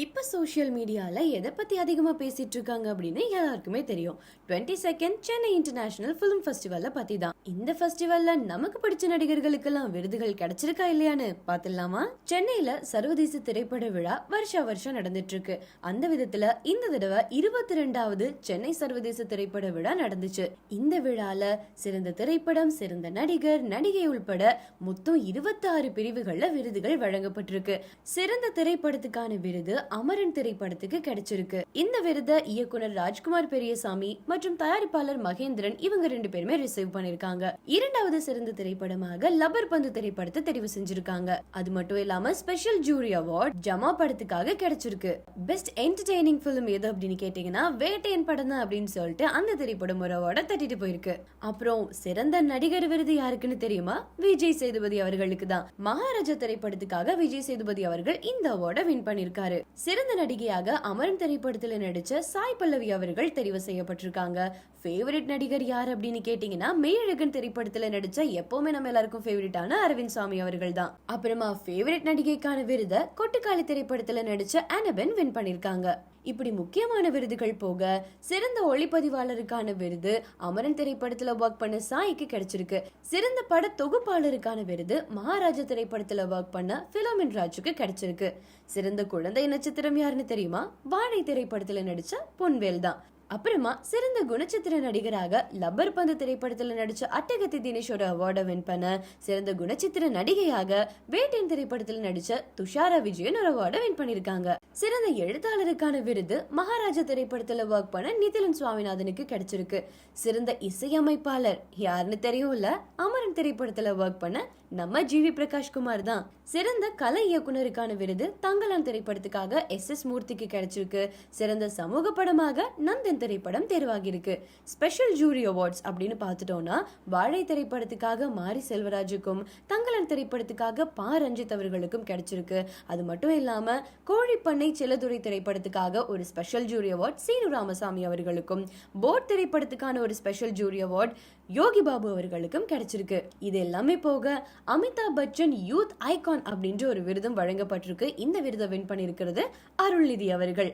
இப்போ சோஷியல் மீடியாவில் எதை பற்றி அதிகமாக பேசிகிட்டு இருக்காங்க அப்படின்னு எல்லாருக்குமே தெரியும். Twenty second Chennai international film ஃபெஸ்டிவலில் பற்றி தான் இந்த ஃபெஸ்டிவலில் நமக்கு பிடிச்ச நடிகர்களுக்கெல்லாம் விருதுகள் கிடைச்சிருக்கா இல்லையான்னு பார்த்துடலாமா? சென்னையில் சர்வதேச திரைப்பட விழா வருஷா வருஷம் நடந்துட்டு இருக்கு. அந்த விதத்தில் இந்த தடவை இருபத்தி ரெண்டாவது சென்னை சர்வதேச திரைப்பட விழா நடந்துச்சு. இந்த விழாவில் சிறந்த திரைப்படம் சிறந்த நடிகர் நடிகை உள்பட மொத்தம் இருபத்தாறு பிரிவுகளில் விருதுகள் வழங்கப்பட்டிருக்கு. சிறந்த திரைப்படத்துக்கான விருது அமரன் திரைப்படத்துக்கு கிடைச்சிருக்கு. இந்த விருதை இயக்குனர் ராஜ்குமார் பெரியசாமி மற்றும் தயாரிப்பாளர் மகேந்திரன் இவங்க ரெண்டு பேருமே ரிசீவ் பண்ணிருக்காங்க. இரண்டாவது சிறந்த திரைப்படமாக லப்பர் பந்து திரைப்படத்தை தெரிவு செஞ்சிருக்காங்க. அது மட்டும் இல்லாம ஸ்பெஷல் ஜூரி அவார்ட் ஜமா படத்துக்காக கிடைச்சிருக்கு. பெஸ்ட் என்டர்டெய்னிங் பிலிம் எது அப்படின்னு கேட்டீங்கன்னா வேட்டையன் படம் தான் அப்படின்னு சொல்லிட்டு அந்த திரைப்படம் ஒரு அவார்டை தட்டிட்டு போயிருக்கு. அப்புறம் சிறந்த நடிகர் விருது யாருக்குன்னு தெரியுமா? விஜய் சேதுபதி அவர்களுக்கு தான். மகாராஜா திரைப்படத்துக்காக விஜய் சேதுபதி அவர்கள் இந்த அவார்டை வின் பண்ணிருக்காரு. சிறந்த நடிகையாக அமரன் திரைப்படத்தில் நடிச்ச சாய் பல்லவி அவர்கள் தெரிவு செய்யப்பட்டிருக்காங்க. ஃபேவரட் நடிகர் யார் அப்படின்னு கேட்டீங்கன்னா மெய்யழகன் திரைப்படத்தில் நடிச்ச எப்பவுமே நம்ம எல்லாருக்கும் ஃபேவரட்டான அரவிந்த் சாமி அவர்கள் தான். அப்புறமா ஃபேவரட் நடிகைக்கான விருதை கொட்டுக்காளி திரைப்படத்தில் நடிச்ச அனபென் வின் பண்ணியிருக்காங்க இப்படி முக்கியமான விருதுகள் போக சிறந்த ஒளிப்பதிவாளருக்கான விருது அமரன் திரைப்படத்துல ஒர்க் பண்ண சாய்க்கு கிடைச்சிருக்கு. சிறந்த பட தொகுப்பாளருக்கான விருது மகாராஜா திரைப்படத்துல ஒர்க் பண்ண பிலோமின் ராஜுக்கு கிடைச்சிருக்கு. சிறந்த குழந்தை நட்சத்திரம் யாருன்னு தெரியுமா? வாழை திரைப்படத்துல நடிச்ச பொன்வேல் தான். அப்புறமா சிறந்த குணச்சித்திர நடிகராக லப்பர் பந்து திரைப்படத்தில் நடிச்ச அட்டகத்தி தினேஷோட அவார்டை வின் பண்ண சிறந்த குணச்சித்திர நடிகையாக வேட்டையின் திரைப்படத்தில் நடிச்ச துஷாரா விஜயன் ஒரு அவார்டை வின் பண்ணியிருக்காங்க சிறந்த எழுத்தாளருக்கான விருது மகாராஜா திரைப்படத்துல ஒர்க் பண்ண நிதிலன் சுவாமிநாதனுக்கு கிடைச்சிருக்கு. சிறந்த இசையமைப்பாளர் யாருன்னு தெரியும்ல? அமரன் திரைப்படத்துல ஒர்க் பண்ண நம்ம ஜிவி பிரகாஷ் குமார் தான். சிறந்த கலை இயக்குனருக்கான விருது தங்கலான் திரைப்படத்துக்காக எஸ் எஸ் மூர்த்திக்கு கிடைச்சிருக்கு. சிறந்த சமூக படமாக நந்தன் திரைப்படம் தேர்வாகியிருக்கு. ஸ்பெஷல் ஜூரி அவார்ட்ஸ் அப்படின்னு பார்த்துட்டோம்னா வாழை திரைப்படத்துக்காக மாரி செல்வராஜுக்கும் தங்கலான் திரைப்படத்துக்காக பா ரஞ்சித் அவர்களுக்கும் கிடைச்சிருக்கு. அது மட்டும் இல்லாம கோழிப்பண்ணை செல்லதுரை திரைப்படத்துக்காக ஒரு special jury award Seenu Ramasamy அவர்களுக்கும் போட் திரைப்படத்துக்கான ஒரு special jury award Yogi Babu அவர்களுக்கும் கிடைச்சிருக்கு. இது எல்லாமே போக அமிதாப் பச்சன் யூத் ஐகான் அப்படின்ற ஒரு விருதும் வழங்கப்பட்டிருக்கு. இந்த விருதை வின் பண்ணியிருக்கிறது அருள்நிதி அவர்கள்.